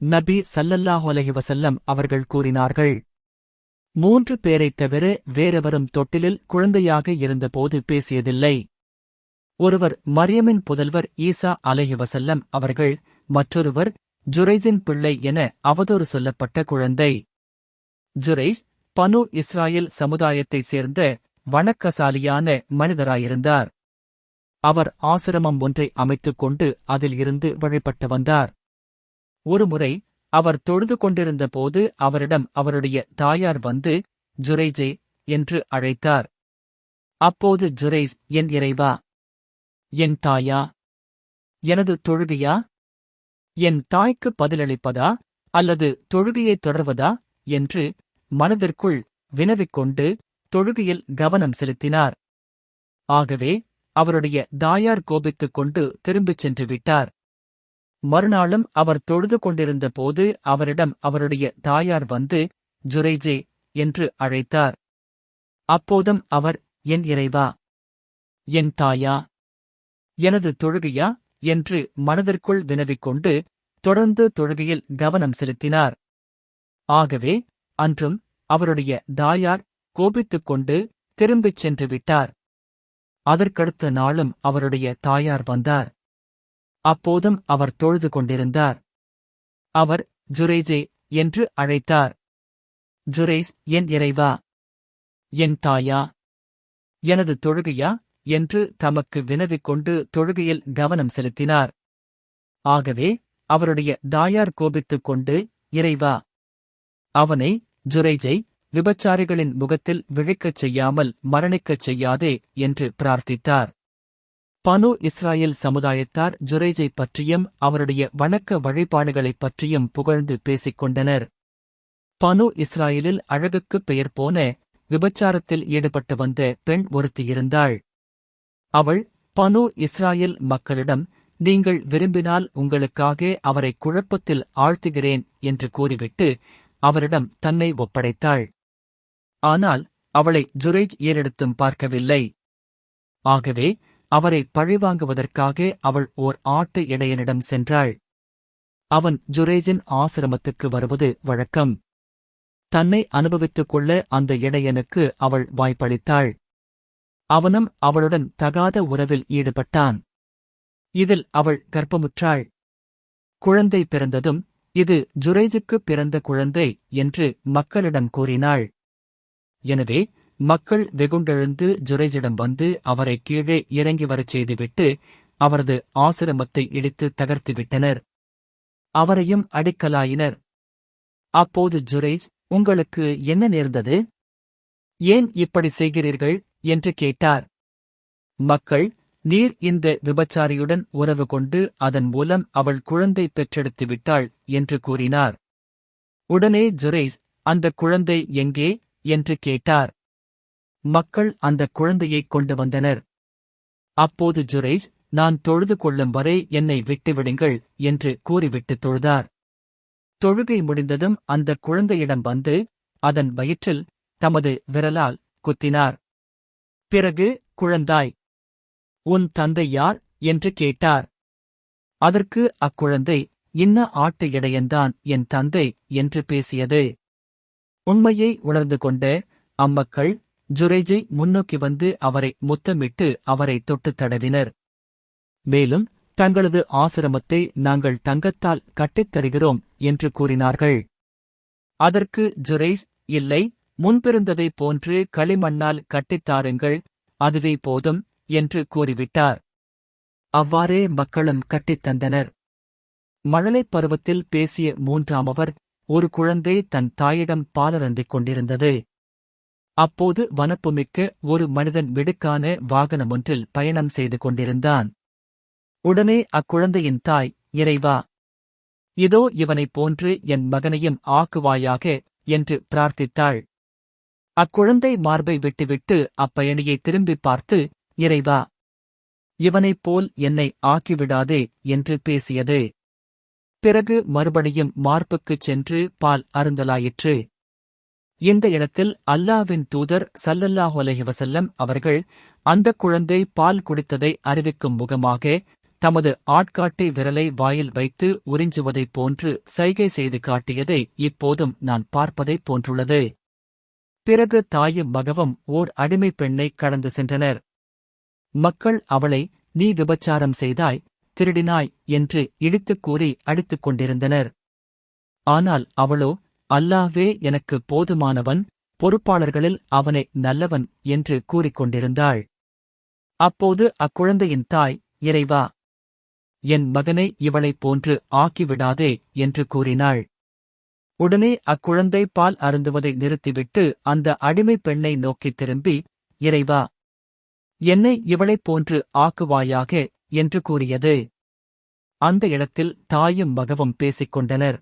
நபி ஸல்லல்லாஹு வசல்லம் அவர்கள் கூறினார்கள் மூன்று பேரைத் தவிர வேறெவரும் தொட்டிலில் குழந்தையாக இருந்தபோது பேசியதில்லை. ஒருவர் மரியமின் புதல்வர் ஈசா அலைஹி வசல்லம் அவர்கள் மற்றொருவர் ஜுரைஸின் பிள்ளை என அவதூறு சொல்லப்பட்ட குழந்தை. ஜுரைஷ் பனு இஸ்ராயேல் சமுதாயத்தைச் சேர்ந்த வணக்கசாலியான மனிதராயிருந்தார். அவர் ஆசிரமம் ஒன்றை அமைத்துக் கொண்டு அதில் இருந்து வழிபட்டு வந்தார். ஒருமுறை அவர் தொழுது கொண்டிருந்த போது அவரிடம் அவருடைய தாயார் வந்து ஜுரைஜே என்று அழைத்தார். அப்போது ஜுரைஸ் என் இறைவா என் தாயா எனது தொழுகையா? என் தாய்க்கு பதிலளிப்பதா? அல்லது தொழுகையை தொடர்வதா? என்று மனதிற்குள் வினவிக்கொண்டு தொழுகையில் கவனம் செலுத்தினார். ஆகவே அவருடைய தாயார் கோபித்துக் கொண்டு திரும்பிச் சென்று விட்டார். மறுநாளும் அவர் தொழுது கொண்டிருந்த போது அவரிடம் அவருடைய தாயார் வந்து ஜுரைஜே என்று அழைத்தார். அப்போதும் அவர் என் இறைவா என் தாயா எனது தொழுகையா? என்று மனதிற்குள் வினவிக்கொண்டு தொடர்ந்து தொழுகையில் கவனம் செலுத்தினார். ஆகவே அன்றும் அவருடைய தாயார் கோபித்துக் கொண்டு திரும்பிச் சென்று விட்டார். அதற்கடுத்த நாளும் அவருடைய தாயார் வந்தார். அப்போதும் அவர் தொழுது கொண்டிருந்தார். அவர் ஜுரேஜே என்று அழைத்தார். ஜுரேஸ் என் இறைவா என் தாயா எனது தொழுகையா? என்று தமக்கு வினவிக்கொண்டு தொழுகையில் கவனம் செலுத்தினார். ஆகவே அவருடைய தாயார் கோபித்துக் கொண்டு இறைவா அவனை ஜுரைஜை விபச்சாரிகளின் முகத்தில் விழிக்கச் செய்யாமல் மரணிக்கச் செய்யாதே என்று பிரார்த்தித்தார். பனு இஸ்ராயேல் சமுதாயத்தார் ஜுரேஜை பற்றியும் அவருடைய வணக்க வழிபாடுகளைப் பற்றியும் புகழ்ந்து பேசிக் கொண்டனர் பனு இஸ்ராயேலில் அழகுக்குப் பெயர் போன விபச்சாரத்தில் ஈடுபட்டு வந்த பெண் ஒருத்தியிருந்தாள் அவள் பனு இஸ்ராயேல் மக்களிடம் நீங்கள் விரும்பினால் உங்களுக்காக அவரை குழப்பத்தில் ஆழ்த்துகிறேன் என்று கூறிவிட்டு அவரிடம் தன்னை ஒப்படைத்தாள். ஆனால் அவளை ஜுரேஜ் ஏறெடுத்தும் பார்க்கவில்லை. ஆகவே அவரை பழிவாங்குவதற்காக அவள் ஓர் ஆட்டு இடையனிடம் சென்றாள். அவன் ஜுரேஜின் ஆசிரமத்துக்கு வருவது வழக்கம். தன்னை அனுபவித்துக் கொள்ள அந்த இடையனுக்கு அவள் வாய்ப்பளித்தாள். அவனும் அவளுடன் தகாத உறவில் ஈடுபட்டான். இதில் அவள் கர்ப்பமுற்றாள். குழந்தை பிறந்ததும் இது ஜுரேஜுக்கு பிறந்த குழந்தை என்று மக்களிடம் கூறினாள். எனவே மக்கள் வெகுண்டெழுந்து ஜுரேஜிடம் வந்து அவரை கீழே இறங்கி வரச் செய்துவிட்டு அவரது ஆசிரமத்தை இடித்து தகர்த்துவிட்டனர். அவரையும் அடிக்கலாயினர். அப்போது ஜுரேஜ் உங்களுக்கு என்ன நேர்ந்தது? ஏன் இப்படி செய்கிறீர்கள்? என்று கேட்டார். மக்கள் நீர் இந்த விபச்சாரியுடன் உறவு கொண்டு அதன் மூலம் அவள் குழந்தை பெற்றெடுத்து விட்டாள் என்று கூறினார். உடனே ஜுரேஸ் அந்த குழந்தை எங்கே? என்று கேட்டார். மக்கள் அந்த குழந்தையைக் கொண்டு வந்தனர். அப்போது ஜுரேஜ் நான் தொழுது கொள்ளும் வரை என்னை விட்டுவிடுங்கள் என்று கூறிவிட்டு தொழுதார். தொழுகை முடிந்ததும் அந்த குழந்தையிடம் வந்து அதன் வயிற்றில் தமது விரலால் குத்தினார். பிறகு குழந்தாய் உன் தந்தை யார்? என்று கேட்டார். அதற்கு அக்குழந்தை இன்ன ஆட்டு இடையன்தான் என் தந்தை என்று பேசியது. உண்மையை உணர்ந்து கொண்ட அம்மக்கள் ஜுரேஜை முன்னோக்கி வந்து அவரை முத்தமிட்டு அவரை தொட்டுத் தடவினர். மேலும் தங்களது ஆசிரமத்தை நாங்கள் தங்கத்தால் கட்டித் தருகிறோம் என்று கூறினார்கள். அதற்கு ஜுரேஷ் இல்லை முன்பிருந்ததைப் போன்று களிமண்ணால் கட்டித்தாருங்கள் அதுவே போதும் என்று கூறிவிட்டார். அவ்வாறே மக்களும் கட்டித் தந்தனர். மழலைப் பருவத்தில் பேசிய மூன்றாமவர் ஒரு குழந்தை தன் தாயிடம் பாலரந்திக் கொண்டிருந்தது. அப்போது வனப்புமிக்க ஒரு மனிதன் விடுக்கான வாகனமொன்றில் பயணம் செய்து கொண்டிருந்தான். உடனே அக்குழந்தையின் தாய் இறைவா இதோ இவனைப் போன்று என் மகனையும் ஆக்குவாயாக என்று பிரார்த்தித்தாள். அக்குழந்தை மார்பை விட்டுவிட்டு அப்பயணியை திரும்பிப் பார்த்து இறைவா இவனைப் போல் என்னை ஆக்கிவிடாதே என்று பேசியது. பிறகு மறுபடியும் மார்புக்குச் சென்று பால் அருந்தலாயிற்று. இந்த இடத்தில் அல்லாவின் தூதர் சல்லல்லாஹு அலைஹி அவர்கள் அந்தக் குழந்தை பால் குடித்ததை அறிவிக்கும் முகமாக தமது ஆட்காட்டி விரலை வாயில் வைத்து உறிஞ்சுவதைப் போன்று சைகை செய்து காட்டியதை இப்போதும் நான் பார்ப்பதைப் போன்றுள்ளது. பிறகு தாயும் மகவும் ஓர் அடிமைப் பெண்ணை கடந்து சென்றனர். மக்கள் அவளை நீ விபச்சாரம் செய்தாய் திருடினாய் என்று இடித்துக் கூறி அடித்துக் கொண்டிருந்தனர். ஆனால் அவளோ அல்லாவே எனக்கு போதுமானவன் பொறுப்பாளர்களில் அவனை நல்லவன் என்று கூறிக்கொண்டிருந்தாள். அப்போது அக்குழந்தையின் தாய் இறைவா என் மகனை இவளைப் போன்று ஆக்கிவிடாதே என்று கூறினாள். உடனே அக்குழந்தை பால் அருந்துவதை நிறுத்திவிட்டு அந்த அடிமைப் பெண்ணை நோக்கித் திரும்பி இறைவா என்னை இவளைப் போன்று ஆக்குவாயாக? என்று கூறியது. அந்த இடத்தில் தாயும் மகவும் பேசிக் கொண்டனர்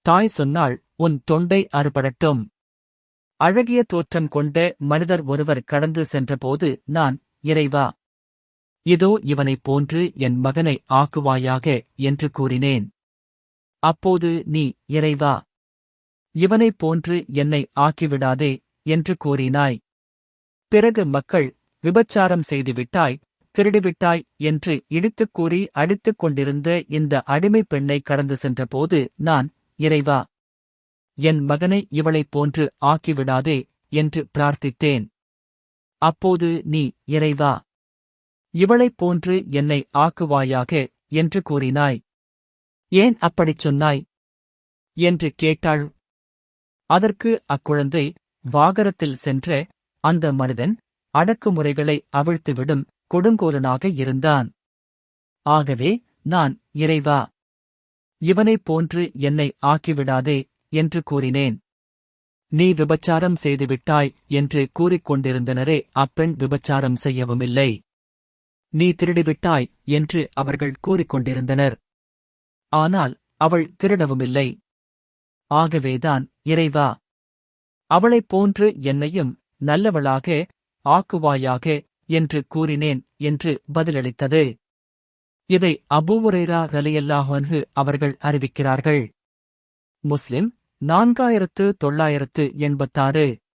தாய் சொன்னாள் உன் தொண்டை அறுபடட்டும். அழகிய தோற்றம் கொண்ட மனிதர் ஒருவர் கடந்து சென்றபோது நான் இறைவா இதோ இவனைப் போன்று என் மகனை ஆக்குவாயாக என்று கூறினேன். அப்போது நீ இறைவா இவனைப் போன்று என்னை ஆக்கிவிடாதே என்று கூறினாய். பிறகு மக்கள் விபச்சாரம் செய்துவிட்டாய் திருடிவிட்டாய் என்று இடித்துக் கூறி அடித்துக் கொண்டிருந்த இந்த அடிமைப் பெண்ணை கடந்து சென்றபோது நான் இறைவா என் மகனை இவளைப் போன்று ஆக்கிவிடாதே என்று பிரார்த்தித்தேன். அப்போது நீ இறைவா இவளைப் போன்று என்னை ஆக்குவாயாக என்று கூறினாய். ஏன் அப்படிச் சொன்னாய்? என்று கேட்டாள். அதற்கு அக்குழந்தை வாகரத்தில் சென்ற அந்த மனிதன் அடக்குமுறைகளை அவிழ்த்துவிடும் கொடுங்கோலனாக இருந்தான். ஆகவே நான் இறைவா இவனைப் போன்று என்னை ஆக்கிவிடாதே என்று கூறினேன். நீ விபச்சாரம் செய்துவிட்டாய் என்று கூறிக்கொண்டிருந்தனரே அப்பெண் விபச்சாரம் செய்யவுமில்லை. நீ திருடிவிட்டாய் என்று அவர்கள் கூறிக்கொண்டிருந்தனர். ஆனால் அவள் திருடவுமில்லை. ஆகவேதான் இறைவா அவளைப் போன்று என்னையும் நல்லவளாக ஆக்குவாயாக என்று கூறினேன் என்று பதிலளித்தது. இதை அபூவுரேரா ரலியல்லாஹு அவர்கள் அறிவிக்கிறார்கள். முஸ்லிம் நான்காயிரத்து தொள்ளாயிரத்து எண்பத்தாறு.